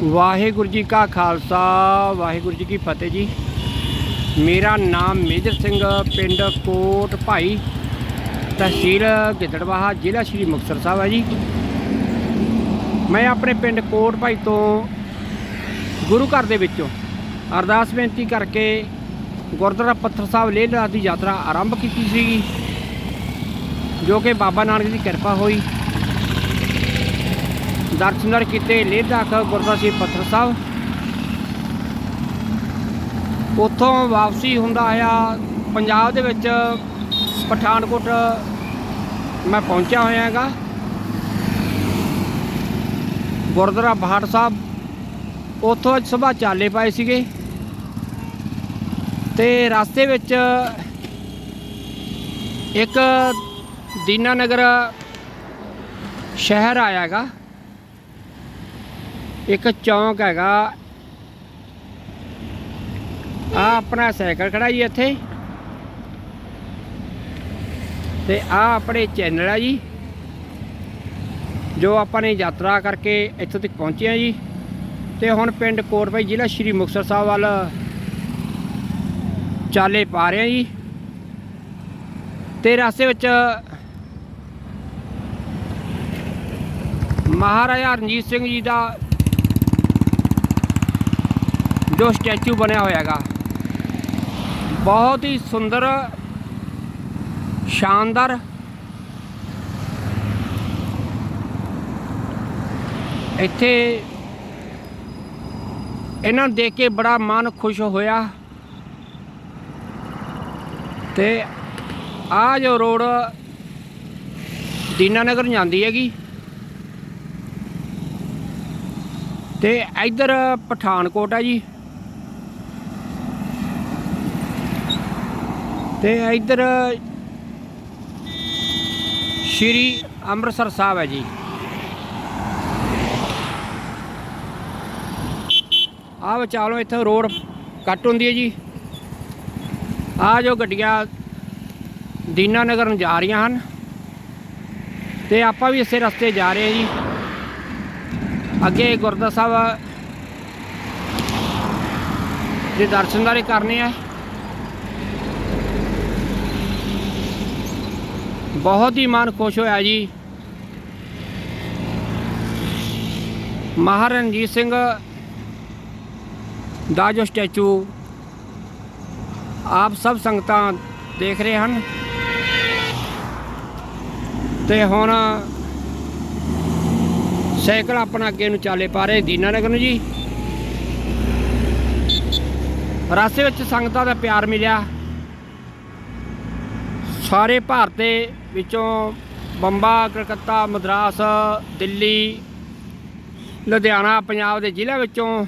ਵਾਹਿਗੁਰੂ ਜੀ ਕਾ ਖਾਲਸਾ, ਵਾਹਿਗੁਰੂ ਜੀ ਕੀ ਫਤਿਹ ਜੀ। ਮੇਰਾ ਨਾਮ ਮੇਜਰ ਸਿੰਘ, ਪਿੰਡ ਕੋਟ ਭਾਈ ਤਹਿਸੀਲ ਗਿੱਦੜਵਾਹਾ, ਜ਼ਿਲ੍ਹਾ ਸ਼੍ਰੀ ਮੁਕਤਸਰ ਸਾਹਿਬ ਹੈ ਜੀ। ਮੈਂ ਆਪਣੇ ਪਿੰਡ ਕੋਟ ਭਾਈ ਤੋਂ ਗੁਰੂ ਘਰ ਦੇ ਵਿੱਚੋਂ ਅਰਦਾਸ ਬੇਨਤੀ ਕਰਕੇ ਗੁਰਦੁਆਰਾ ਪੱਥਰ ਸਾਹਿਬ ਲੇਹ ਲਦਾਖ ਦੀ ਯਾਤਰਾ ਆਰੰਭ ਕੀਤੀ ਸੀਗੀ, ਜੋ ਕਿ ਬਾਬਾ ਨਾਨਕ ਦੀ ਕਿਰਪਾ ਹੋਈ। ਦਰਸ਼ਨਰ ਕੀਤੇ ਲੇਹ ਲਦਾਖ ਗੁਰਦੁਆਰਾ ਸ਼੍ਰੀ ਪੱਥਰ ਸਾਹਿਬ। ਉੱਥੋਂ ਵਾਪਸੀ ਹੁੰਦਾ ਆਇਆ ਪੰਜਾਬ ਦੇ ਵਿੱਚ ਪਠਾਨਕੋਟ ਮੈਂ ਪਹੁੰਚਿਆ ਹੋਇਆ ਹੈਗਾ ਗੁਰਦੁਆਰਾ ਬਾਹੜ ਸਾਹਿਬ, ਉੱਥੋਂ ਅੱਜ ਸਵੇਰ ਚਾਲੇ ਪਾਏ ਸੀਗੇ। ਤੇ ਰਸਤੇ ਵਿੱਚ ਇੱਕ ਦੀਨਾਨਗਰ ਸ਼ਹਿਰ ਆਇਆ ਹੈਗਾ ਇੱਕ ਚੌਂਕ ਹੈਗਾ। ਆ ਆਪਣਾ ਸਾਈਕਲ ਖੜਾ ਜੀ ਇੱਥੇ। ਤੇ ਆ ਆਪਣੇ ਚੈਨਲ ਆ ਜੀ, ਜੋ ਆਪਾਂ ਨੇ ਯਾਤਰਾ ਕਰਕੇ ਇੱਥੋਂ ਤੱਕ ਪਹੁੰਚੇ ਆ ਜੀ। ਤੇ ਹੁਣ ਪਿੰਡ ਕੋਟਪਾਈ ਜ਼ਿਲ੍ਹਾ ਸ਼੍ਰੀ ਮੁਕਤਸਰ ਸਾਹਿਬ ਵੱਲ ਚਾਲੇ ਪਾ ਰਹੇ ਆ ਜੀ। ਤੇ ਰਸਤੇ ਵਿੱਚ ਮਹਾਰਾਜਾ ਰਣਜੀਤ ਸਿੰਘ ਜੀ ਦਾ ਜੋ ਸਟੈਚੂ ਬਣਿਆ ਹੋਇਆ ਹੈਗਾ ਬਹੁਤ ਹੀ ਸੁੰਦਰ, ਸ਼ਾਨਦਾਰ। ਇੱਥੇ ਇਹਨਾਂ ਨੂੰ ਦੇਖ ਕੇ ਬੜਾ ਮਨ ਖੁਸ਼ ਹੋਇਆ। ਤੇ ਆ ਜੋ ਰੋਡ ਦੀਨਾਨਗਰ ਨੂੰ ਜਾਂਦੀ ਹੈਗੀ। ਤੇ ਇੱਧਰ ਪਠਾਨਕੋਟ ਹੈ ਜੀ। ਤੇ ਇੱਧਰ ਸ਼੍ਰੀ ਅੰਮ੍ਰਿਤਸਰ ਸਾਹਿਬ ਹੈ ਜੀ। ਆ ਵਿਚਾਲੋ ਇੱਥੇ ਰੋਡ ਕੱਟ ਹੁੰਦੀ ਹੈ ਜੀ। ਆ ਜੋ ਗੱਡੀਆਂ ਦੀਨਾ ਨਗਰ ਨੂੰ ਜਾ ਰਹੀਆਂ ਹਨ। ਤੇ ਆਪਾਂ ਵੀ ਇਸੇ ਰਸਤੇ ਜਾ ਰਹੇ ਹਾਂ ਜੀ। ਅੱਗੇ ਗੁਰਦੁਆਰਾ ਸਾਹਿਬ ਦੇ ਦਰਸ਼ਨ ਦਰਸ਼ਨਦਾਰੇ ਕਰਨੇ ਆ। ਬਹੁਤ ਹੀ ਮਨ ਖੁਸ਼ ਹੋਇਆ ਜੀ। ਮਹਾਰਣਜੀਤ ਸਿੰਘ ਦਾ ਜੋ ਸਟੈਚੂ ਆਪ ਸਭ ਸੰਗਤਾਂ ਦੇਖ ਰਹੇ ਹਨ। ਤੇ ਹੁਣ ਸਾਈਕਲ ਆਪਣਾ ਅੱਗੇ ਨੂੰ ਚਾਲੇ ਪਾ ਰਹੇ ਦੀਨਾਨਗਰ ਨੂੰ ਜੀ। ਰਸਤੇ ਵਿੱਚ ਸੰਗਤਾਂ ਦਾ ਪਿਆਰ ਮਿਲਿਆ। ਸਾਰੇ ਭਾਰਤ ਦੇ ਵਿੱਚੋਂ ਬੰਬਾ, ਕਲਕੱਤਾ, ਮਦਰਾਸ, ਦਿੱਲੀ, ਲੁਧਿਆਣਾ, ਪੰਜਾਬ ਦੇ ਜ਼ਿਲ੍ਹੇ ਵਿੱਚੋਂ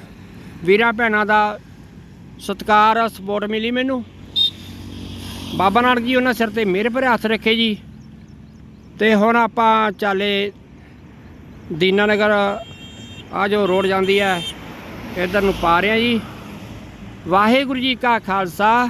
ਵੀਰਾਂ ਭੈਣਾਂ ਦਾ ਸਤਿਕਾਰ, ਸਪੋਰਟ ਮਿਲੀ ਮੈਨੂੰ। ਬਾਬਾ ਨਾਨਕ ਜੀ, ਉਹਨਾਂ ਸਿਰ ਤੇ ਮੇਰੇ ਭਰੇ ਹੱਥ ਰੱਖੇ ਜੀ। ਤੇ ਹੁਣ ਆਪਾਂ ਚਾਲੇ ਦੀਨਾ ਨਗਰ। ਆ ਜੋ ਰੋਡ ਜਾਂਦੀ ਹੈ, ਇਧਰ ਨੂੰ ਪਾ ਰਹੇ ਹਾਂ ਜੀ। ਵਾਹਿਗੁਰੂ ਜੀ ਕਾ ਖਾਲਸਾ।